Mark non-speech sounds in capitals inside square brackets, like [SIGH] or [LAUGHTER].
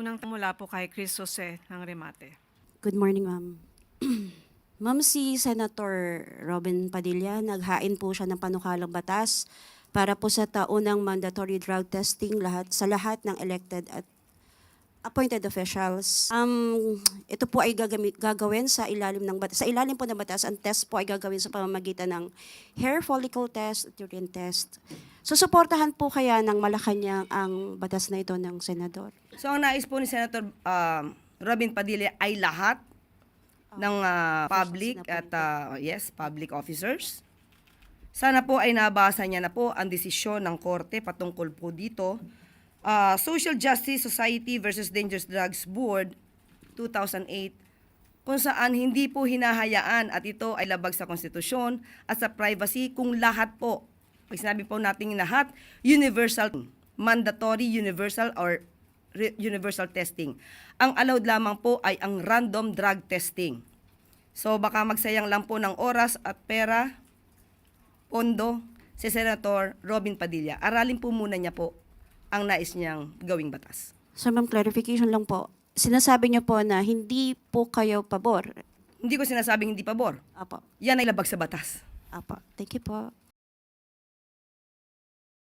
Unang mula po kay Chris Jose ng Remate. Good morning, ma'am. [CLEARS THROAT] ma'am, si Senator Robin Padilla, naghain po siya ng panukalang batas para po sa taunang mandatory drug testing lahat sa lahat ng elected at appointed officials. Um, ito po ay gagami- gagawin sa ilalim ng batas. Sa ilalim po ng batas, ang test po ay gagawin sa pamamagitan ng hair follicle test at urine test. Susuportahan po kaya ng Malacanang ang batas na ito ng senador? So ang nais po ni Senator um, Robin Padilla ay lahat ng ah, public at ah, yes, public officers. Sana po ay nabasa niya na po ang desisyon ng korte patungkol po dito. Ah, Social Justice Society versus Dangerous Drugs Board 2008 kung saan hindi po hinahayaan at ito ay labag sa konstitusyon at sa privacy kung lahat po, pag sinabi po natin lahat, universal, mandatory universal or universal testing. Ang allowed lamang po ay ang random drug testing. So baka magsayang lang po ng oras at pera, pondo, si Senator Robin Padilla. Aralin po muna niya po ang nais niyang gawing batas. So, ma'am, clarification lang po. Sinasabi niyo po na hindi po kayo pabor. Hindi ko sinasabing hindi pabor. Apo. Yan ay labag sa batas. Apo. Thank you po.